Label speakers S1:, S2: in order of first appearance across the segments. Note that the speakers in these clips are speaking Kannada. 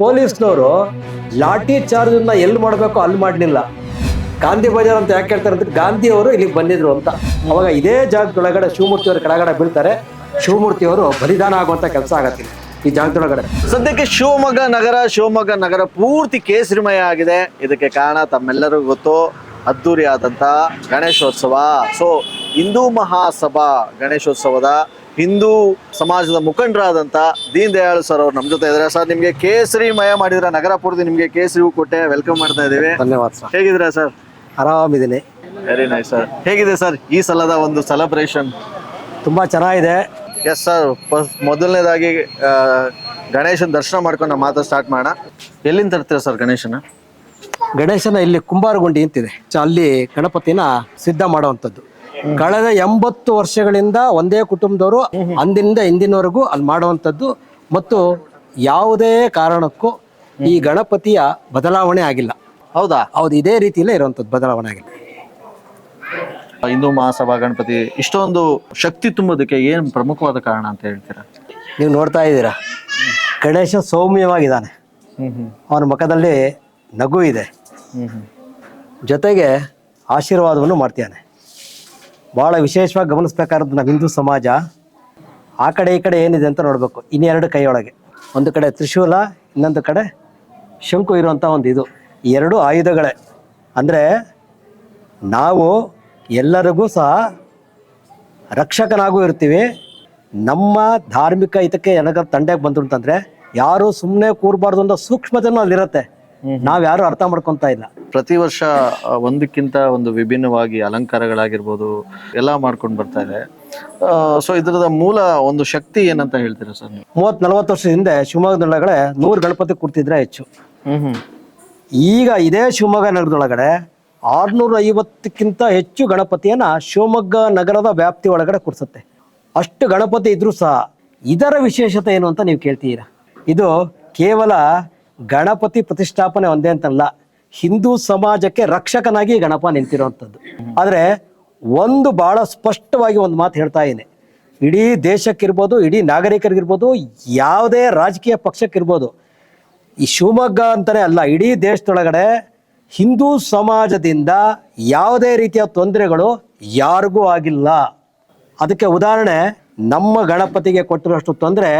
S1: ಪೊಲೀಸ್ನವರು ಲಾಠಿ ಚಾರ್ಜ್ ಎಲ್ಲಿ ಮಾಡಬೇಕು ಅಲ್ಲಿ ಮಾಡಲಿಲ್ಲ. ಗಾಂಧಿ ಬಜಾರ್ ಅಂತ ಯಾಕೆ ಹೇಳ್ತಾರೆ ಅಂದ್ರೆ ಗಾಂಧಿ ಅವರು ಇಲ್ಲಿಗೆ ಬಂದಿದ್ರು ಅಂತ. ಅವಾಗ ಇದೇ ಜಾಗದೊಳಗಡೆ ಶಿವಮೂರ್ತಿ ಅವರು ಕೆಳಗಡೆ ಬೀಳ್ತಾರೆ. ಶಿವಮೂರ್ತಿ ಅವರು ಬಲಿದಾನ ಆಗುವಂತ ಕೆಲಸ ಆಗತ್ತೆ ಈ ಜಾಗದೊಳಗಡೆ.
S2: ಸದ್ಯಕ್ಕೆ ಶಿವಮೊಗ್ಗ ನಗರ ಶಿವಮೊಗ್ಗ ನಗರ ಪೂರ್ತಿ ಕೇಸರಿಮಯ ಆಗಿದೆ. ಇದಕ್ಕೆ ಕಾರಣ ತಮ್ಮೆಲ್ಲರಿಗೂ ಗೊತ್ತು ಅದ್ದೂರಿಯಾದಂತ ಗಣೇಶೋತ್ಸವ. ಸೊ ಹಿಂದೂ ಮಹಾಸಭಾ ಗಣೇಶೋತ್ಸವದ ಹಿಂದೂ ಸಮಾಜದ ಮುಖಂಡರಾದಂತ ದೀನ್ ದಯಾಳ್ ಸರ್ ಅವ್ರು ನಮ್ಮ ಜೊತೆ ಇದ್ದಾರೆ. ಸರ್ ನಿಮಗೆ ಕೇಸರಿಮಯ ಮಾಡಿದ್ರ ನಗರ ಪೂರ್ತಿ ನಿಮಗೆ ಕೇಸರಿ ಹೂ ಕೊಟ್ಟೆ ವೆಲ್ಕಮ್ ಮಾಡ್ತಾ ಇದ್ದೀವಿ.
S1: ಧನ್ಯವಾದ ಸರ್.
S2: ಹೇಗಿದ್ದೀರಾ ಸರ್?
S1: ಆರಾಮಿದ್ದೀನಿ.
S2: ವೆರಿ ನೈಸ್ ಸರ್ ಹೇಗಿದೆ ಸರ್ ಈ ಸಲದ ಒಂದು ಸೆಲೆಬ್ರೇಷನ್
S1: ತುಂಬಾ ಚೆನ್ನಾಗಿದೆ.
S2: ಎಸ್ ಸರ್ ಮೊದಲನೇದಾಗಿ ಗಣೇಶನ ದರ್ಶನ ಮಾಡ್ಕೊಂಡು ನಾವು ಮಾತು ಸ್ಟಾರ್ಟ್ ಮಾಡೋಣ. ಎಲ್ಲಿಂದ ತರ್ತೀರಾ ಸರ್ ಗಣೇಶನ?
S1: ಗಣೇಶನ ಇಲ್ಲಿ ಕುಂಬಾರಗುಂಡಿ ಅಂತಿದೆ. ಚ- ಅಲ್ಲಿ ಗಣಪತಿನ ಸಿದ್ಧ ಮಾಡುವಂಥದ್ದು. ಕಳೆದ ಎಂಬತ್ತು ವರ್ಷಗಳಿಂದ ಒಂದೇ ಕುಟುಂಬದವರು ಅಂದಿನಿಂದ ಇಂದಿನವರೆಗೂ ಅಲ್ಲಿ ಮಾಡುವಂಥದ್ದು. ಮತ್ತು ಯಾವುದೇ ಕಾರಣಕ್ಕೂ ಈ ಗಣಪತಿಯ ಬದಲಾವಣೆ ಆಗಿಲ್ಲ.
S2: ಹೌದಾ?
S1: ಹೌದು ಇದೇ ರೀತಿಯಲ್ಲೇ ಇರುವಂಥದ್ದು ಬದಲಾವಣೆ ಆಗಿಲ್ಲ.
S2: ಹಿಂದೂ ಮಹಾಸಭಾ ಗಣಪತಿ ಇಷ್ಟೊಂದು ಶಕ್ತಿ ತುಂಬೋದಕ್ಕೆ ಏನು ಪ್ರಮುಖವಾದ ಕಾರಣ ಅಂತ ಹೇಳ್ತೀರಾ?
S1: ನೀವು ನೋಡ್ತಾ ಇದ್ದೀರಾ? ಗಣೇಶ ಸೌಮ್ಯವಾಗಿದ್ದಾನೆ. ಅವನ ಮುಖದಲ್ಲಿ ನಗು ಇದೆ. ಜೊತೆಗೆ ಆಶೀರ್ವಾದವನ್ನು ಮಾಡ್ತಾನೆ ಭಾಳ ವಿಶೇಷವಾಗಿ ಗಮನಿಸ್ಬೇಕಾದ್ರೆ ನಮ್ಮ ಹಿಂದೂ ಸಮಾಜ. ಆ ಕಡೆ ಈ ಕಡೆ ಏನಿದೆ ಅಂತ ನೋಡಬೇಕು. ಇನ್ನೆರಡು ಕೈಯೊಳಗೆ. ಒಂದು ಕಡೆ ತ್ರಿಶೂಲ, ಇನ್ನೊಂದು ಕಡೆ ಶಂಕು ಇರುವಂಥ ಒಂದು ಇದು. ಎರಡು ಆಯುಧಗಳೇ. ಅಂದರೆ ನಾವು ಎಲ್ಲರಿಗೂ ಸಹ ರಕ್ಷಕನಾಗೂ ಇರ್ತೀವಿ. ನಮ್ಮ ಧಾರ್ಮಿಕ ಹಿತಕ್ಕೆ ಏನಾಗ ತಂಡಕ್ಕೆ ಬಂದ್ರು ಅಂತಂದರೆ ಯಾರು ಸುಮ್ಮನೆ ಕೂರಬಾರ್ದು ಅಂತ ಸೂಕ್ಷ್ಮತೆನೂ ಅಲ್ಲಿರುತ್ತೆ. ನಾವು ಯಾರು ಅರ್ಥ ಮಾಡ್ಕೊತಾ ಇಲ್ಲ.
S2: ಪ್ರತಿ ವರ್ಷ ಒಂದಕ್ಕಿಂತ ಒಂದು ವಿಭಿನ್ನವಾಗಿ ಅಲಂಕಾರಗಳಾಗಿರ್ಬೋದು ಎಲ್ಲ ಮಾಡ್ಕೊಂಡು ಬರ್ತಾ ಇದೆ. ಸೊ ಇದರದ ಮೂಲ ಒಂದು ಶಕ್ತಿ ಏನಂತ ಹೇಳ್ತೀರಾ ಸರ್ ನೀವು?
S1: ಮೂವತ್ ನಲವತ್ತು ವರ್ಷದ ಹಿಂದೆ ಶಿವಮೊಗ್ಗದೊಳಗಡೆ ನೂರು ಗಣಪತಿ ಕೂರ್ತಿದ್ರೆ ಹೆಚ್ಚು.
S2: ಹ್ಮ್ ಹ್ಮ್.
S1: ಈಗ ಇದೇ ಶಿವಮೊಗ್ಗ ನಗರದೊಳಗಡೆ ಆರ್ನೂರ ಐವತ್ತಕ್ಕಿಂತ ಹೆಚ್ಚು ಗಣಪತಿಯನ್ನ ಶಿವಮೊಗ್ಗ ನಗರದ ವ್ಯಾಪ್ತಿ ಒಳಗಡೆ ಕೂರಿಸುತ್ತೆ. ಅಷ್ಟು ಗಣಪತಿ ಇದ್ರೂ ಸಹ ಇದರ ವಿಶೇಷತೆ ಏನು ಅಂತ ನೀವು ಕೇಳ್ತೀರಾ? ಇದು ಕೇವಲ ಗಣಪತಿ ಪ್ರತಿಷ್ಠಾಪನೆ ಒಂದೇ ಅಂತಲ್ಲ, ಹಿಂದೂ ಸಮಾಜಕ್ಕೆ ರಕ್ಷಕನಾಗಿ ಗಣಪ ನಿಂತಿರುವಂಥದ್ದು ಆದರೆ ಒಂದು ಬಹಳ ಸ್ಪಷ್ಟವಾಗಿ ಒಂದು ಮಾತು ಹೇಳ್ತಾ ಇದ್ದೀನಿ. ಇಡೀ ದೇಶಕ್ಕಿರ್ಬೋದು, ಇಡೀ ನಾಗರಿಕರಿಗಿರ್ಬೋದು, ಯಾವುದೇ ರಾಜಕೀಯ ಪಕ್ಷಕ್ಕಿರ್ಬೋದು, ಈ ಶಿವಮೊಗ್ಗ ಅಂತಲೇ ಅಲ್ಲ, ಇಡೀ ದೇಶದೊಳಗಡೆ ಹಿಂದೂ ಸಮಾಜದಿಂದ ಯಾವುದೇ ರೀತಿಯ ತೊಂದರೆಗಳು ಯಾರಿಗೂ ಆಗಿಲ್ಲ. ಅದಕ್ಕೆ ಉದಾಹರಣೆ, ನಮ್ಮ ಗಣಪತಿಗೆ ಕೊಟ್ಟಿರೋಷ್ಟು ತೊಂದರೆ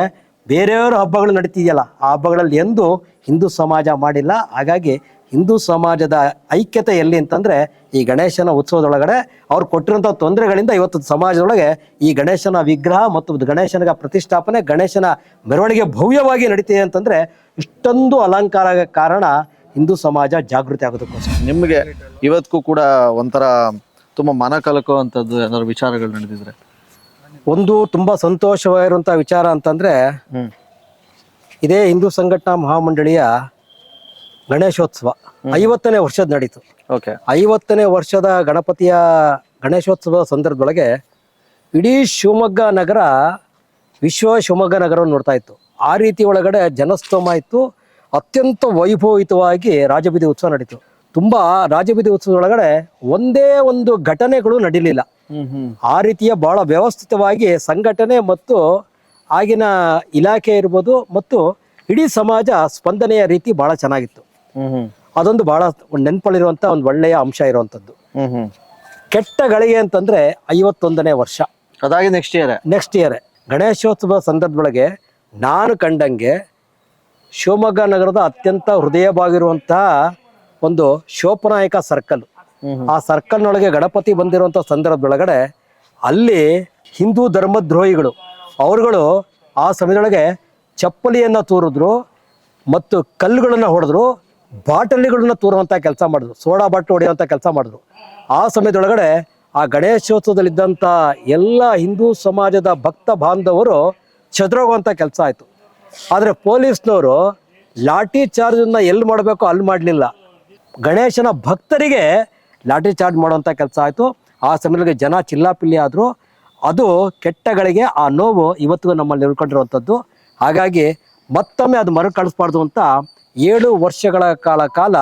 S1: ಬೇರೆಯವ್ರ ಹಬ್ಬಗಳು ನಡೀತಿದೆಯಲ್ಲ, ಆ ಹಬ್ಬಗಳಲ್ಲಿ ಎಂದು ಹಿಂದೂ ಸಮಾಜ ಮಾಡಿಲ್ಲ. ಹಾಗಾಗಿ ಹಿಂದೂ ಸಮಾಜದ ಐಕ್ಯತೆ ಎಲ್ಲಿ ಅಂತಂದರೆ ಈ ಗಣೇಶನ ಉತ್ಸವದೊಳಗಡೆ ಅವ್ರು ಕೊಟ್ಟಿರುವಂಥ ತೊಂದರೆಗಳಿಂದ ಇವತ್ತು ಸಮಾಜದೊಳಗೆ ಈ ಗಣೇಶನ ವಿಗ್ರಹ ಮತ್ತು ಗಣೇಶನಿಗೆ ಪ್ರತಿಷ್ಠಾಪನೆ, ಗಣೇಶನ ಮೆರವಣಿಗೆ ಭವ್ಯವಾಗಿ ನಡೀತಿದೆ ಅಂತಂದರೆ ಇಷ್ಟೊಂದು ಅಲಂಕಾರ ಕಾರಣ ಹಿಂದೂ ಸಮಾಜ ಜಾಗೃತಿ ಆಗೋದಕ್ಕೋಸ್ಕರ.
S2: ನಿಮಗೆ ಇವತ್ತಿಗೂ ಕೂಡ ಒಂಥರ ತುಂಬ ಮನ ಕಲಕುವಂಥದ್ದು ಏನಾದ್ರು ವಿಚಾರಗಳು ನಡೆದಿದ್ರೆ?
S1: ಒಂದು ತುಂಬಾ ಸಂತೋಷವಾಗಿರುವಂಥ ವಿಚಾರ ಅಂತಂದ್ರೆ ಇದೇ ಹಿಂದೂ ಸಂಘಟನಾ ಮಹಾಮಂಡಳಿಯ ಗಣೇಶೋತ್ಸವ ಐವತ್ತನೇ ವರ್ಷದ ನಡೀತು.
S2: ಓಕೆ.
S1: ಐವತ್ತನೇ ವರ್ಷದ ಗಣಪತಿಯ ಗಣೇಶೋತ್ಸವದ ಸಂದರ್ಭದೊಳಗೆ ಇಡೀ ಶಿವಮೊಗ್ಗ ನಗರ ವಿಶ್ವ ಶಿವಮೊಗ್ಗ ನಗರವನ್ನು ನೋಡ್ತಾ ಇತ್ತು. ಆ ರೀತಿ ಒಳಗಡೆ ಜನಸ್ತೋಮ ಇತ್ತು. ಅತ್ಯಂತ ವೈಭವಿತವಾಗಿ ರಾಜಬೀದಿ ಉತ್ಸವ ನಡೀತು. ತುಂಬ ರಾಜಬೀದಿ ಉತ್ಸವದೊಳಗಡೆ ಒಂದೇ ಒಂದು ಘಟನೆಗಳು ನಡೀಲಿಲ್ಲ. ಆ ರೀತಿಯ ಬಹಳ ವ್ಯವಸ್ಥಿತವಾಗಿ ಸಂಘಟನೆ ಮತ್ತು ಆಗಿನ ಇಲಾಖೆ ಇರ್ಬೋದು ಮತ್ತು ಇಡೀ ಸಮಾಜ ಸ್ಪಂದನೆಯ ರೀತಿ ಬಹಳ ಚೆನ್ನಾಗಿತ್ತು. ಅದೊಂದು ಬಹಳ ಒಂದು ನೆನಪಲ್ಲಿರುವಂಥ ಒಂದು ಒಳ್ಳೆಯ ಅಂಶ
S2: ಇರುವಂತದ್ದು.
S1: ಕೆಟ್ಟ ಗಳಿಗೆ ಅಂತಂದ್ರೆ ಐವತ್ತೊಂದನೇ ವರ್ಷ.
S2: ಅದಾಗಿ next year
S1: next year Ganeshotsav ಸಂದರ್ಭದೊಳಗೆ ನಾನು ಕಂಡಂಗೆ ಶಿವಮೊಗ್ಗ ನಗರದ ಅತ್ಯಂತ ಹೃದಯವಾಗಿರುವಂತಹ ಒಂದು ಶೋಪನಾಯಕ ಸರ್ಕಲ್. ಆ ಸರ್ಕಲ್ನೊಳಗೆ ಗಣಪತಿ ಬಂದಿರುವಂಥ ಸಂದರ್ಭದೊಳಗಡೆ ಅಲ್ಲಿ ಹಿಂದೂ ಧರ್ಮದ್ರೋಹಿಗಳು, ಅವರುಗಳು ಆ ಸಮಯದೊಳಗೆ ಚಪ್ಪಲಿಯನ್ನು ತೂರಿದ್ರು ಮತ್ತು ಕಲ್ಲುಗಳನ್ನು ಹೊಡೆದ್ರು, ಬಾಟಲಿಗಳನ್ನ ತೂರುವಂಥ ಕೆಲಸ ಮಾಡಿದ್ರು, ಸೋಡಾ ಬಾಟ್ಲು ಹೊಡೆಯುವಂಥ ಕೆಲಸ ಮಾಡಿದ್ರು. ಆ ಸಮಯದೊಳಗಡೆ ಆ ಗಣೇಶೋತ್ಸವದಲ್ಲಿದ್ದಂಥ ಎಲ್ಲ ಹಿಂದೂ ಸಮಾಜದ ಭಕ್ತ ಬಾಂಧವರು ಚದುರೋಗುವಂತ ಕೆಲಸ ಆಯಿತು. ಆದರೆ ಪೊಲೀಸ್ನವರು ಲಾಠಿ ಚಾರ್ಜನ್ನು ಎಲ್ಲಿ ಮಾಡಬೇಕೋ ಅಲ್ಲಿ ಮಾಡಲಿಲ್ಲ. ಗಣೇಶನ ಭಕ್ತರಿಗೆ ಲಾಠಿ ಚಾರ್ಜ್ ಮಾಡುವಂಥ ಕೆಲಸ ಆಯಿತು. ಆ ಸಮಯದಲ್ಲಿ ಜನ ಚಿಲ್ಲಾಪಿಲ್ಲಿ ಆದರು. ಅದು ಕೆಟ್ಟಗಳಿಗೆ ಆ ನೋವು ಇವತ್ತಿಗೂ ನಮ್ಮಲ್ಲಿ ಉಳ್ಕೊಂಡಿರುವಂಥದ್ದು ಹಾಗಾಗಿ ಮತ್ತೊಮ್ಮೆ ಅದು ಮರುಕಳಿಸ್ಬಾರ್ದು ಅಂತ ಏಳು ವರ್ಷಗಳ ಕಾಲ ಕಾಲ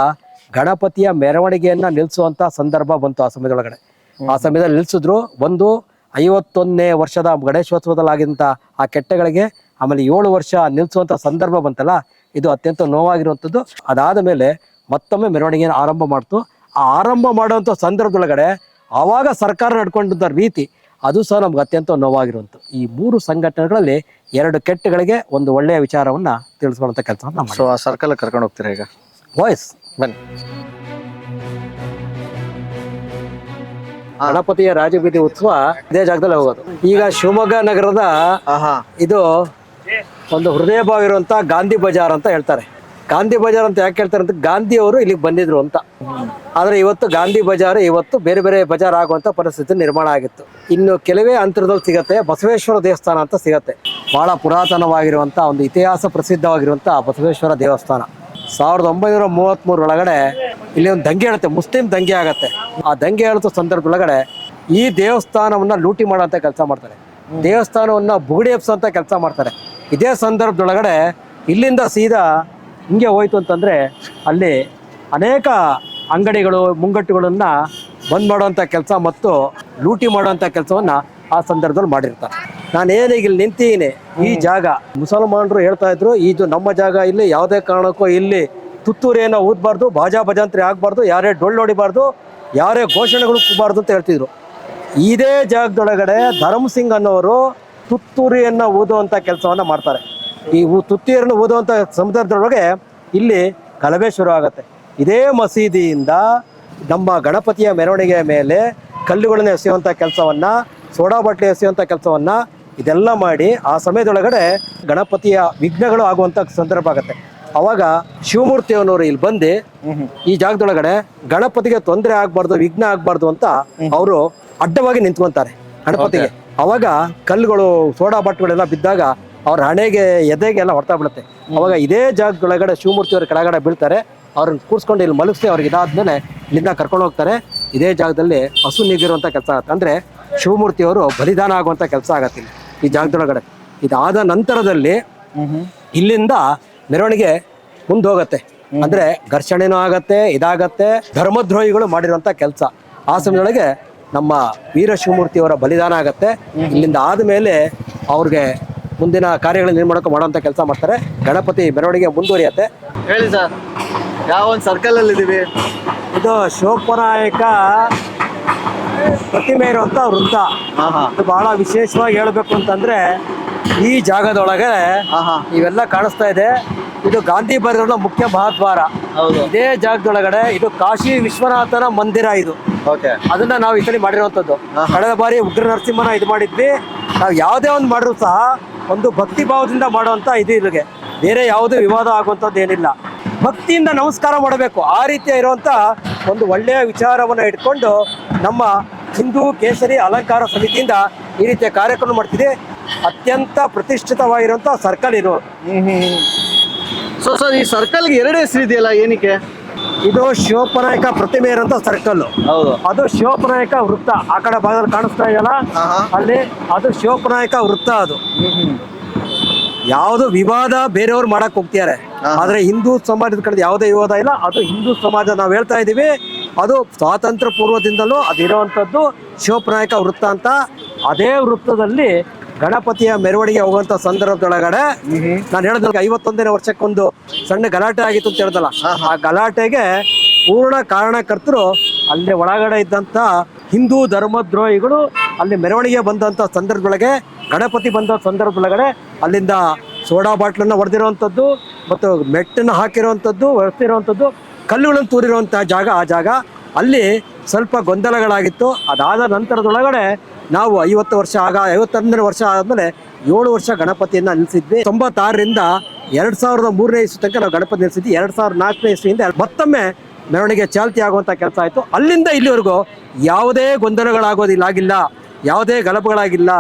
S1: ಗಣಪತಿಯ ಮೆರವಣಿಗೆಯನ್ನು ನಿಲ್ಲಿಸುವಂಥ ಸಂದರ್ಭ ಬಂತು ಆ ಸಮಯದೊಳಗಡೆ. ಆ ಸಮಯದಲ್ಲಿ ನಿಲ್ಲಿಸಿದ್ರು ಒಂದು ಐವತ್ತೊಂದನೇ ವರ್ಷದ ಗಣೇಶೋತ್ಸವದಲ್ಲಾಗಿದ್ದಂಥ ಆ ಕೆಟ್ಟಗಳಿಗೆ ಆಮೇಲೆ ಏಳು ವರ್ಷ ನಿಲ್ಲಿಸುವಂಥ ಸಂದರ್ಭ ಬಂತಲ್ಲ, ಇದು ಅತ್ಯಂತ ನೋವಾಗಿರುವಂಥದ್ದು ಅದಾದ ಮೇಲೆ ಮತ್ತೊಮ್ಮೆ ಮೆರವಣಿಗೆಯನ್ನು ಆರಂಭ ಮಾಡ್ತು. ಆರಂಭ ಮಾಡುವಂಥ ಸಂದರ್ಭದೊಳಗಡೆ ಆವಾಗ ಸರ್ಕಾರ ನಡ್ಕೊಂಡಂಥ ರೀತಿ ಅದು ಸಹ ನಮ್ಗೆ ಅತ್ಯಂತ ನೋವಾಗಿರುವಂಥ ಈ ಮೂರು ಸಂಘಟನೆಗಳಲ್ಲಿ ಎರಡು ಕೆಟ್ಟಗಳಿಗೆ ಒಂದು ಒಳ್ಳೆಯ ವಿಚಾರವನ್ನು ತಿಳಿಸ್ಕೊಳ್ಳುವಂಥ ಕೆಲಸವನ್ನು
S2: ಸೊ ಆ ಸರ್ಕಲ್ ಕರ್ಕೊಂಡು ಹೋಗ್ತೀರಾ ಈಗ?
S1: ವಾಯ್ಸ್
S2: ಬನ್ನಿ.
S1: ಗಣಪತಿಯ ರಾಜಬೀದಿ ಉತ್ಸವ ಇದೇ ಜಾಗದಲ್ಲಿ ಹೋಗೋದು. ಈಗ ಶಿವಮೊಗ್ಗ ನಗರದ ಇದು ಒಂದು ಹೃದಯ ಭಾವ ಇರುವಂತ ಗಾಂಧಿ ಬಜಾರ್ ಅಂತ ಹೇಳ್ತಾರೆ. ಗಾಂಧಿ ಬಜಾರ್ ಅಂತ ಯಾಕೆ ಹೇಳ್ತಾರೆ ಅಂತ ಗಾಂಧಿ ಅವರು ಇಲ್ಲಿಗೆ ಬಂದಿದ್ರು ಅಂತ. ಆದ್ರೆ ಇವತ್ತು ಗಾಂಧಿ ಬಜಾರ್ ಇವತ್ತು ಬೇರೆ ಬೇರೆ ಬಜಾರ್ ಆಗುವಂತ ಪರಿಸ್ಥಿತಿ ನಿರ್ಮಾಣ ಆಗಿತ್ತು. ಇನ್ನು ಕೆಲವೇ ಅಂತರದಲ್ಲಿ ಸಿಗತ್ತೆ, ಬಸವೇಶ್ವರ ದೇವಸ್ಥಾನ ಅಂತ ಸಿಗತ್ತೆ. ಬಹಳ ಪುರಾತನವಾಗಿರುವಂತ ಒಂದು ಇತಿಹಾಸ ಪ್ರಸಿದ್ಧವಾಗಿರುವಂತ ಬಸವೇಶ್ವರ ದೇವಸ್ಥಾನ. ಸಾವಿರದ ಒಂಬೈನೂರ ಮೂವತ್ತ್ ಒಳಗಡೆ ಇಲ್ಲಿ ಒಂದು ದಂಗೆ ಹೇಳುತ್ತೆ ಮುಸ್ಲಿಂ ದಂಗೆ ಆಗತ್ತೆ. ಆ ದಂಗೆ ಹೇಳುತ್ತ ಸಂದರ್ಭದೊಳಗಡೆ ಈ ದೇವಸ್ಥಾನವನ್ನ ಲೂಟಿ ಮಾಡುವಂತ ಕೆಲಸ ಮಾಡ್ತಾರೆ. ದೇವಸ್ಥಾನವನ್ನ ಬುಗುಡಿ ಎಪ್ಸೋಂಥ ಕೆಲಸ ಮಾಡ್ತಾರೆ. ಇದೇ ಸಂದರ್ಭದೊಳಗಡೆ ಇಲ್ಲಿಂದ ಸೀದಾ ಹಿಂಗೆ ಹೋಯ್ತು ಅಂತಂದ್ರೆ ಅಲ್ಲಿ ಅನೇಕ ಅಂಗಡಿಗಳು ಮುಂಗಟ್ಟುಗಳನ್ನು ಬಂದ್ ಮಾಡುವಂಥ ಕೆಲಸ ಮತ್ತು ಲೂಟಿ ಮಾಡುವಂಥ ಕೆಲಸವನ್ನ ಆ ಸಂದರ್ಭದಲ್ಲಿ ಮಾಡಿರ್ತಾರೆ. ನಾನು ಏನೀಗ ಇಲ್ಲಿ ನಿಂತೀನಿ ಈ ಜಾಗ. ಮುಸಲ್ಮಾನರು ಹೇಳ್ತಾ ಇದ್ರು ಇದು ನಮ್ಮ ಜಾಗ ಇಲ್ಲಿ ಯಾವುದೇ ಕಾರಣಕ್ಕೂ ಇಲ್ಲಿ ತುತ್ತೂರಿಯನ್ನು ಊದಬಾರ್ದು ಬಾಜಾ ಭಜಂತ್ರಿ ಆಗಬಾರ್ದು ಯಾರೇ ಡೊಳ್ಳು ಹೊಡಿಬಾರ್ದು ಯಾರೇ ಘೋಷಣೆಗಳು ಕೂಬಾರ್ದು ಅಂತ ಹೇಳ್ತಿದ್ರು. ಇದೇ ಜಾಗದೊಳಗಡೆ ಧರ್ಮ್ ಸಿಂಗ್ ಅನ್ನೋರು ತುತ್ತೂರಿಯನ್ನು ಊದುವಂಥ ಕೆಲಸವನ್ನ ಮಾಡ್ತಾರೆ. ಈ ತುತ್ತಿಯರನ್ನು ಓದುವಂಥ ಸಮುದ್ರದೊಳಗೆ ಇಲ್ಲಿ ಗಲಭೆ ಶುರು ಆಗುತ್ತೆ. ಇದೇ ಮಸೀದಿಯಿಂದ ನಮ್ಮ ಗಣಪತಿಯ ಮೆರವಣಿಗೆಯ ಮೇಲೆ ಕಲ್ಲುಗಳನ್ನು ಎಸೆಯುವಂಥ ಕೆಲಸವನ್ನ, ಸೋಡಾ ಬಟ್ಟೆ ಎಸೆಯುವಂಥ ಕೆಲಸವನ್ನ ಇದೆಲ್ಲ ಮಾಡಿ ಆ ಸಮಯದೊಳಗಡೆ ಗಣಪತಿಯ ವಿಘ್ನಗಳು ಆಗುವಂಥ ಸಂದರ್ಭ ಆಗುತ್ತೆ. ಅವಾಗ ಶಿವಮೂರ್ತಿಯವನವರು ಇಲ್ಲಿ ಬಂದು ಈ ಜಾಗದೊಳಗಡೆ ಗಣಪತಿಗೆ ತೊಂದರೆ ಆಗಬಾರ್ದು, ವಿಘ್ನ ಆಗಬಾರ್ದು ಅಂತ ಅವರು ಅಡ್ಡವಾಗಿ ನಿಂತ್ಕೊಂತಾರೆ ಗಣಪತಿಗೆ. ಅವಾಗ ಕಲ್ಲುಗಳು, ಸೋಡಾ ಬಟ್ಟೆಗಳೆಲ್ಲ ಬಿದ್ದಾಗ ಅವ್ರ ಹಣೆಗೆ ಎದೆಗೆಲ್ಲ ಹೊಡ್ತಾ ಬೀಳುತ್ತೆ ಅವಾಗ ಇದೇ ಜಾಗದೊಳಗಡೆ ಶಿವಮೂರ್ತಿ ಅವ್ರ ಕೆಳಗಡೆ ಬೀಳ್ತಾರೆ. ಅವ್ರನ್ನ ಕೂರ್ಸ್ಕೊಂಡು ಇಲ್ಲಿ ಮಲಗಿಸಿ ಅವ್ರಿಗೆ ಇದಾದ್ಮೇಲೆ ಇಲ್ಲಿಂದ ಕರ್ಕೊಂಡು ಹೋಗ್ತಾರೆ. ಇದೇ ಜಾಗದಲ್ಲಿ ಹಸು ನೀಗಿರುವಂತ ಕೆಲಸ ಆಗುತ್ತೆ. ಅಂದ್ರೆ ಶಿವಮೂರ್ತಿ ಅವರು ಬಲಿದಾನ ಆಗುವಂತ ಕೆಲಸ ಆಗತ್ತೆ ಇಲ್ಲಿ ಈ ಜಾಗದೊಳಗಡೆ. ಇದಾದ ನಂತರದಲ್ಲಿ ಇಲ್ಲಿಂದ ಮೆರವಣಿಗೆ ಮುಂದೋಗತ್ತೆ. ಅಂದ್ರೆ ಘರ್ಷಣೆನೂ ಆಗತ್ತೆ ಇದಾಗತ್ತೆ ಧರ್ಮದ್ರೋಹಿಗಳು ಮಾಡಿರುವಂತ ಕೆಲಸ. ಆ ಸಮಯದೊಳಗೆ ನಮ್ಮ ವೀರ ಶಿವಮೂರ್ತಿಯವರ ಬಲಿದಾನ ಆಗತ್ತೆ. ಇಲ್ಲಿಂದ ಆದ್ಮೇಲೆ ಅವ್ರಿಗೆ ಮುಂದಿನ ಕಾರ್ಯಗಳನ್ನ ನಿರ್ಮಾಣಕ್ಕೆ ಮಾಡುವಂತ ಕೆಲಸ ಮಾಡ್ತಾರೆ. ಗಣಪತಿ ಮೆರವಣಿಗೆ ಮುಂದುವರಿಯತ್ತೆ.
S2: ಹೇಳಿ ಸರ್ ಯಾವ ಒಂದು ಸರ್ಕಲ್ ಅಲ್ಲಿ ಇದೀವಿ?
S1: ಇದು ಶಿವಪುರಾಯಕ ಪ್ರತಿಮೆ ಇರುವಂಥ ವೃತ್ತ. ಇದು ಬಹಳ ವಿಶೇಷವಾಗಿ ಹೇಳಬೇಕು ಅಂತಂದ್ರೆ ಈ ಜಾಗದೊಳಗೆ
S2: ಆಹಾ
S1: ಇವೆಲ್ಲ ಕಾಣಿಸ್ತಾ ಇದೆ. ಇದು ಗಾಂಧಿ ಬರೆದಿರೋ ಮುಖ್ಯ ಮಹಾದ್ವಾರ.
S2: ಹೌದು.
S1: ಇದೇ ಜಾಗದೊಳಗಡೆ ಇದು ಕಾಶಿ ವಿಶ್ವನಾಥನ ಮಂದಿರ ಇದು.
S2: ಓಕೆ.
S1: ಅದನ್ನ ನಾವು ಈ ಸಲ ಮಾಡಿರುವಂಥದ್ದು ಕಳೆದ ಬಾರಿ ಉಗ್ರ ನರಸಿಂಹನ ಇದು ಮಾಡಿದ್ವಿ. ನಾವು ಯಾವುದೇ ಒಂದು ಮಾಡಿದ್ರು ಸಹ ಒಂದು ಭಕ್ತಿ ಭಾವದಿಂದ ಮಾಡುವಂತ ಇದು ಇಲ್ಲಿಗೆ. ಬೇರೆ ಯಾವುದೇ ವಿವಾದ ಆಗುವಂಥದ್ದು ಏನಿಲ್ಲ. ಭಕ್ತಿಯಿಂದ ನಮಸ್ಕಾರ ಮಾಡಬೇಕು. ಆ ರೀತಿಯ ಇರುವಂತ ಒಂದು ಒಳ್ಳೆಯ ವಿಚಾರವನ್ನು ಇಟ್ಕೊಂಡು ನಮ್ಮ ಹಿಂದೂ ಕೇಸರಿ ಅಲಂಕಾರ ಸಮಿತಿಯಿಂದ ಈ ರೀತಿಯ ಕಾರ್ಯಕ್ರಮ ಮಾಡ್ತಿದೆ. ಅತ್ಯಂತ ಪ್ರತಿಷ್ಠಿತವಾಗಿರುವಂತ ಸರ್ಕಲ್ ಇದು.
S2: ಸೊ ಸರ್ ಈ ಸರ್ಕಲ್ಗೆ ಎರಡು ಹೆಸರು ಇದೆಯಲ್ಲ ಏನಕ್ಕೆ?
S1: ಇದು ಶಿವಪ್ಪನಾಯಕ ಪ್ರತಿಮೆ ಇರುವಂತ ಸರ್ಕಲ್
S2: ಹೌದು.
S1: ಅದು ಶಿವಪ್ಪನಾಯಕ ವೃತ್ತ. ಆ ಕಡೆ ಭಾಗದಲ್ಲಿ ಕಾಣಿಸ್ತಾ ಇದೆಯಲ್ಲ? ಅಲ್ಲಿ ಅದು ಶಿವಪ್ಪನಾಯಕ ವೃತ್ತ ಅದು. ಯಾವುದು ವಿವಾದ ಬೇರೆಯವ್ರು ಮಾಡಕ್ ಹೋಗ್ತಿದ್ದಾರೆ. ಆದ್ರೆ ಹಿಂದೂ ಸಮಾಜದ ಕಡೆ ಯಾವುದೇ ವಿವಾದ ಇಲ್ಲ. ಅದು ಹಿಂದೂ ಸಮಾಜ ನಾವು ಹೇಳ್ತಾ ಇದೀವಿ. ಅದು ಸ್ವಾತಂತ್ರ್ಯ ಪೂರ್ವದಿಂದಲೂ ಅದಿರುವಂಥದ್ದು ಶಿವಪ್ಪನಾಯಕ ವೃತ್ತ ಅಂತ. ಅದೇ ವೃತ್ತದಲ್ಲಿ ಗಣಪತಿಯ ಮೆರವಣಿಗೆ ಹೋಗುವಂತ ಸಂದರ್ಭದೊಳಗಡೆ ನಾನು ಹೇಳಿದ್ರೆ ಐವತ್ತೊಂದನೇ ವರ್ಷಕ್ಕೊಂದು ಸಣ್ಣ ಗಲಾಟೆ ಆಗಿತ್ತು ಅಂತ ಹೇಳ್ದಲ್ಲ ಆ ಗಲಾಟೆಗೆ ಪೂರ್ಣ ಕಾರಣಕರ್ತರು ಅಲ್ಲಿ ಒಳಗಡೆ ಇದ್ದಂತ ಹಿಂದೂ ಧರ್ಮದ್ರೋಹಿಗಳು ಅಲ್ಲಿ ಮೆರವಣಿಗೆ ಬಂದಂತ ಸಂದರ್ಭದೊಳಗೆ ಗಣಪತಿ ಬಂದ ಸಂದರ್ಭದೊಳಗಡೆ ಅಲ್ಲಿಂದ ಸೋಡಾ ಬಾಟ್ಲನ್ನು ಹೊಡೆದಿರುವಂಥದ್ದು ಮತ್ತು ಮೆಟ್ಟನ್ನು ಹಾಕಿರುವಂಥದ್ದು ಹೊಡೆದಿರುವಂಥದ್ದು ಕಲ್ಲುಗಳನ್ನು ತೂರಿರುವಂಥ ಜಾಗ ಆ ಜಾಗ ಅಲ್ಲಿ ಸ್ವಲ್ಪ ಗೊಂದಲಗಳಾಗಿತ್ತು. ಅದಾದ ನಂತರದೊಳಗಡೆ ನಾವು ಐವತ್ತು ವರ್ಷ ಆಗ ಐವತ್ತೊಂದನೇ ವರ್ಷ ಆದಮೇಲೆ ಏಳು ವರ್ಷ ಗಣಪತಿಯನ್ನು ನಿಲ್ಲಿಸಿದ್ವಿ ತೊಂಬತ್ತಾರರಿಂದ ಎರಡು ಸಾವಿರದ ಮೂರನೇ ಇಸ್ವಿ ತನಕ ನಾವು ಗಣಪತಿ ನಿಲ್ಲಿಸಿದ್ವಿ ಎರಡು ಸಾವಿರದ ನಾಲ್ಕನೇ ಇಸ್ವಿಯಿಂದ ಮತ್ತೊಮ್ಮೆ ಮೆರವಣಿಗೆ ಚಾಲ್ತಿ ಆಗುವಂಥ ಕೆಲಸ ಆಯಿತು. ಅಲ್ಲಿಂದ ಇಲ್ಲಿವರೆಗೂ ಯಾವುದೇ ಗೊಂದಲಗಳಾಗೋದಿಲ್ಲ ಆಗಿಲ್ಲ. ಯಾವುದೇ ಗಲಭೆಗಳಾಗಿಲ್ಲ.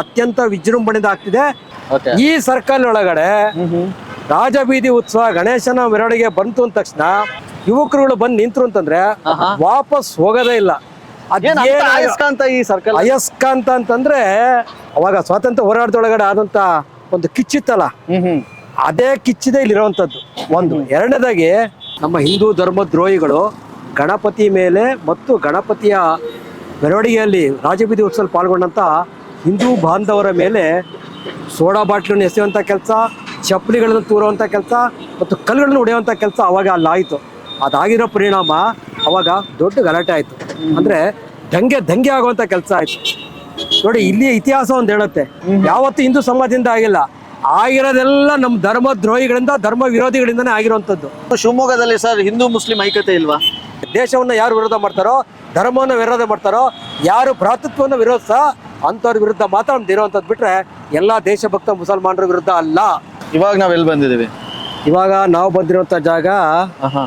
S1: ಅತ್ಯಂತ ವಿಜೃಂಭಣೆಯಿಂದ ಆಗ್ತಿದೆ. ಈ ಸರ್ಕಲ್ ಒಳಗಡೆ ರಾಜಬೀದಿ ಉತ್ಸವ ಗಣೇಶನ ಮೆರವಣಿಗೆ ಬಂತು ಅಂದ ತಕ್ಷಣ ಯುವಕರುಗಳು ಬಂದು ನಿಂತರು ಅಂತಂದ್ರೆ. ವಾಪಸ್ ಹೋಗೋದೇ ಇಲ್ಲ.
S2: ಅಯಸ್ಕಾಂತ ಈ ಸರ್ಕಲ್
S1: ಅಯಸ್ಕಾಂತ ಅಂತಂದ್ರೆ ಅವಾಗ ಸ್ವಾತಂತ್ರ್ಯ ಹೋರಾಟದೊಳಗಡೆ ಆದಂತ ಒಂದು ಕಿಚ್ಚಿತ್ತಲ್ಲ? ಅದೇ ಕಿಚ್ಚಿದೆ ಇಲ್ಲಿರುವಂತದ್ದು. ಒಂದು. ಎರಡನೇದಾಗಿ ನಮ್ಮ ಹಿಂದೂ ಧರ್ಮ ದ್ರೋಹಿಗಳು ಗಣಪತಿ ಮೇಲೆ ಮತ್ತು ಗಣಪತಿಯ ಮೆರವಣಿಗೆಯಲ್ಲಿ ರಾಜಬೀದಿ ಉತ್ಸವ ಪಾಲ್ಗೊಂಡಂತ ಹಿಂದೂ ಬಾಂಧವರ ಮೇಲೆ ಸೋಡಾ ಬಾಟ್ಲನ್ನು ಎಸೆಯುವಂಥ ಕೆಲಸ ಚಪ್ಪಲಿಗಳನ್ನು ತೂರುವಂತ ಕೆಲಸ ಮತ್ತು ಕಲ್ಲುಗಳನ್ನು ಹೊಡೆಯುವಂತ ಕೆಲಸ ಅವಾಗ ಅಲ್ಲಾಯಿತು. ಅದಾಗಿರೋ ಪರಿಣಾಮ ಅವಾಗ ದೊಡ್ಡ ಗಲಾಟೆ ಆಯಿತು. ಅಂದರೆ ದಂಗೆ ದಂಗೆ ಆಗುವಂಥ ಕೆಲಸ ಆಯಿತು. ನೋಡಿ ಇಲ್ಲಿ ಇತಿಹಾಸ ಒಂದು ಹೇಳುತ್ತೆ. ಯಾವತ್ತು ಹಿಂದೂ ಸಮಾಜದಿಂದ ಆಗಿಲ್ಲ. ಆಗಿರೋದೆಲ್ಲ ನಮ್ಮ ಧರ್ಮ ದ್ರೋಹಿಗಳಿಂದ ಧರ್ಮ ವಿರೋಧಿಗಳಿಂದನೇ ಆಗಿರುವಂಥದ್ದು.
S2: ಶಿವಮೊಗ್ಗದಲ್ಲಿ ಸರ್ ಹಿಂದೂ ಮುಸ್ಲಿಂ ಐಕ್ಯತೆ ಇಲ್ವಾ?
S1: ದೇಶವನ್ನು ಯಾರು ವಿರೋಧ ಮಾಡ್ತಾರೋ ಧರ್ಮವನ್ನು ವಿರೋಧ ಮಾಡ್ತಾರೋ ಯಾರು ಭ್ರಾತೃತ್ವವನ್ನು ವಿರೋಧಿಸ ಅಂಥವ್ರ ವಿರುದ್ಧ ಮಾತ್ರ ನಮ್ದು ಇರೋವಂಥದ್ದು ಬಿಟ್ರೆ ಎಲ್ಲ ದೇಶಭಕ್ತ ಮುಸಲ್ಮಾನರ ವಿರುದ್ಧ ಅಲ್ಲ.
S2: ಇವಾಗ ನಾವು ಎಲ್ಲಿ ಬಂದಿದ್ದೀವಿ?
S1: ಇವಾಗ ನಾವು ಬಂದಿರುವಂಥ ಜಾಗ
S2: ಆಹಾ.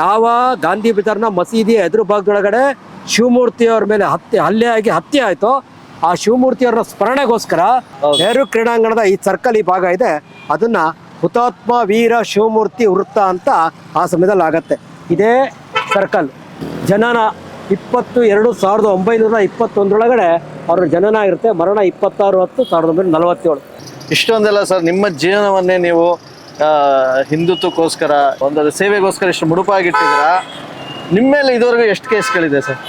S1: ಯಾವ ಗಾಂಧಿ ಬಿದರ್ನ ಮಸೀದಿ ಎದುರು ಭಾಗದೊಳಗಡೆ ಶಿವಮೂರ್ತಿ ಅವ್ರ ಮೇಲೆ ಹತ್ಯೆ ಹಲ್ಲೆ ಆಗಿ ಹತ್ಯೆ ಆಯಿತು. ಆ ಶಿವಮೂರ್ತಿ ಅವ್ರನ್ನ ಸ್ಮರಣೆಗೋಸ್ಕರ ನೆಹರು ಕ್ರೀಡಾಂಗಣದ ಈ ಸರ್ಕಲ್ ಈ ಭಾಗ ಇದೆ. ಅದನ್ನ ಹುತಾತ್ಮ ವೀರ ಶಿವಮೂರ್ತಿ ವೃತ್ತ ಅಂತ ಆ ಸಮಯದಲ್ಲಿ ಆಗತ್ತೆ. ಇದೇ ಸರ್ಕಲ್. ಜನನ ಇಪ್ಪತ್ತು ಎರಡು ಸಾವಿರದ ಒಂಬೈನೂರ ಇಪ್ಪತ್ತೊಂದರೊಳಗಡೆ ಅವ್ರ ಜನನ ಇರುತ್ತೆ ಮರಣ ಇಪ್ಪತ್ತಾರು ಹತ್ತು ಸಾವಿರದ ಒಂಬೈನೂರ ನಲವತ್ತೇಳು.
S2: ಇಷ್ಟೊಂದೆಲ್ಲ ಸರ್ ನಿಮ್ಮ ಜೀವನವನ್ನೇ ನೀವು ಹಿಂದುತ್ವಕ್ಕೋಸ್ಕರ ಒಂದು ಸೇವೆಗೋಸ್ಕರ ಇಷ್ಟು ಮುಡುಪಾಗಿಟ್ಟಿದ್ದೀರಾ ನಿಮ್ಮ ಮೇಲೆ ಇದುವರೆಗೂ ಎಷ್ಟು ಕೇಸ್ಗಳಿದೆ ಸರ್?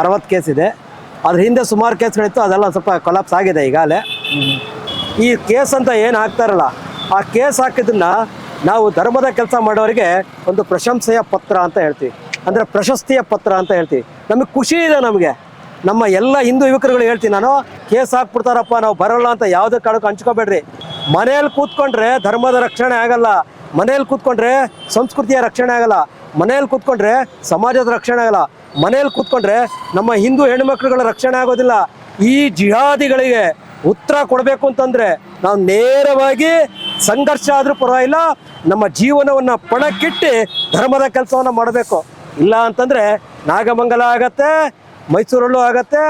S1: ಅರವತ್ತು ಕೇಸ್ ಇದೆ. ಅದ್ರ ಹಿಂದೆ ಸುಮಾರು ಕೇಸ್ಗಳಿತ್ತು, ಅದೆಲ್ಲ ಸ್ವಲ್ಪ ಕೊಲಾಪ್ಸ್ ಆಗಿದೆ ಈಗಾಗಲೇ. ಈ ಕೇಸ್ ಅಂತ ಏನು ಹಾಕ್ತಾರಲ್ಲ, ಆ ಕೇಸ್ ಹಾಕಿದ್ದನ್ನ ನಾವು ಧರ್ಮದ ಕೆಲಸ ಮಾಡೋರಿಗೆ ಒಂದು ಪ್ರಶಂಸೆಯ ಪತ್ರ ಅಂತ ಹೇಳ್ತೀವಿ. ಅಂದರೆ ಪ್ರಶಸ್ತಿಯ ಪತ್ರ ಅಂತ ಹೇಳ್ತೀವಿ. ನಮಗೆ ಖುಷಿ ಇದೆ ನಮಗೆ. ನಮ್ಮ ಎಲ್ಲ ಹಿಂದೂ ಯುವಕರುಗಳು ಹೇಳ್ತೀನಿ ನಾನು, ಕೇಸ್ ಹಾಕ್ಬಿಡ್ತಾರಪ್ಪ, ನಾವು ಬರೋಲ್ಲ ಅಂತ ಯಾವುದೇ ಕಾರಣಕ್ಕೂ ಹಂಚ್ಕೋಬೇಡ್ರಿ. ಮನೆಯಲ್ಲಿ ಕೂತ್ಕೊಂಡ್ರೆ ಧರ್ಮದ ರಕ್ಷಣೆ ಆಗಲ್ಲ. ಮನೆಯಲ್ಲಿ ಕೂತ್ಕೊಂಡ್ರೆ ಸಂಸ್ಕೃತಿಯ ರಕ್ಷಣೆ ಆಗಲ್ಲ. ಮನೆಯಲ್ಲಿ ಕೂತ್ಕೊಂಡ್ರೆ ಸಮಾಜದ ರಕ್ಷಣೆ ಆಗಲ್ಲ. ಮನೆಯಲ್ಲಿ ಕೂತ್ಕೊಂಡ್ರೆ ನಮ್ಮ ಹಿಂದೂ ಹೆಣ್ಮಕ್ಳುಗಳ ರಕ್ಷಣೆ ಆಗೋದಿಲ್ಲ. ಈ ಜಿಹಾದಿಗಳಿಗೆ ಉತ್ತರ ಕೊಡಬೇಕು ಅಂತಂದ್ರೆ ನಾವು ನೇರವಾಗಿ ಸಂಘರ್ಷ ಆದ್ರೂ ಪರವಾಗಿಲ್ಲ, ನಮ್ಮ ಜೀವನವನ್ನ ಪಣಕ್ಕಿಟ್ಟು ಧರ್ಮದ ಕೆಲಸವನ್ನ ಮಾಡಬೇಕು. ಇಲ್ಲ ಅಂತಂದ್ರೆ ನಾಗಮಂಗಲ ಆಗತ್ತೆ, ಮೈಸೂರಲ್ಲೂ ಆಗತ್ತೆ,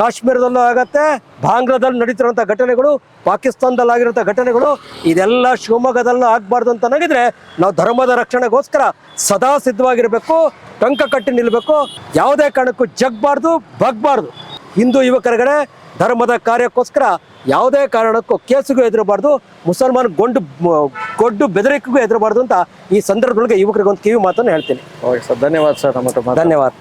S1: ಕಾಶ್ಮೀರದಲ್ಲೂ ಆಗತ್ತೆ, ಬಾಂಗ್ಲಾದಲ್ಲಿ ನಡೀತಿರುವಂಥ ಘಟನೆಗಳು ಪಾಕಿಸ್ತಾನದಲ್ಲಿ ಆಗಿರುವಂಥ ಘಟನೆಗಳು ಇದೆಲ್ಲ ಶಿವಮೊಗ್ಗದಲ್ಲೂ ಆಗಬಾರ್ದು ಅಂತ ನನಗಿದ್ರೆ ನಾವು ಧರ್ಮದ ರಕ್ಷಣೆಗೋಸ್ಕರ ಸದಾ ಸಿದ್ಧವಾಗಿರಬೇಕು ಟಂಕ ಕಟ್ಟಿ ನಿಲ್ಲಬೇಕು ಯಾವುದೇ ಕಾರಣಕ್ಕೂ ಜಗ್ಬಾರ್ದು ಬಗ್ಬಾರ್ದು. ಹಿಂದೂ ಯುವಕರಗಡೆ ಧರ್ಮದ ಕಾರ್ಯಕ್ಕೋಸ್ಕರ ಯಾವುದೇ ಕಾರಣಕ್ಕೂ ಕೇಸಿಗೂ ಹೆದರಬಾರ್ದು ಮುಸಲ್ಮಾನ್ ಗೊಂಡು ಗೊಡ್ಡು ಬೆದರಿಕೆಗೂ ಹೆದರಬಾರ್ದು ಅಂತ ಈ ಸಂದರ್ಭದೊಳಗೆ ಯುವಕರಿಗೆ ಒಂದು ಕಿವಿ ಮಾತನ್ನು ಹೇಳ್ತೀನಿ.
S2: ಓಕೆ ಸರ್ ಧನ್ಯವಾದ ಸರ್ ನಮ್ಮ
S1: ಧನ್ಯವಾದ.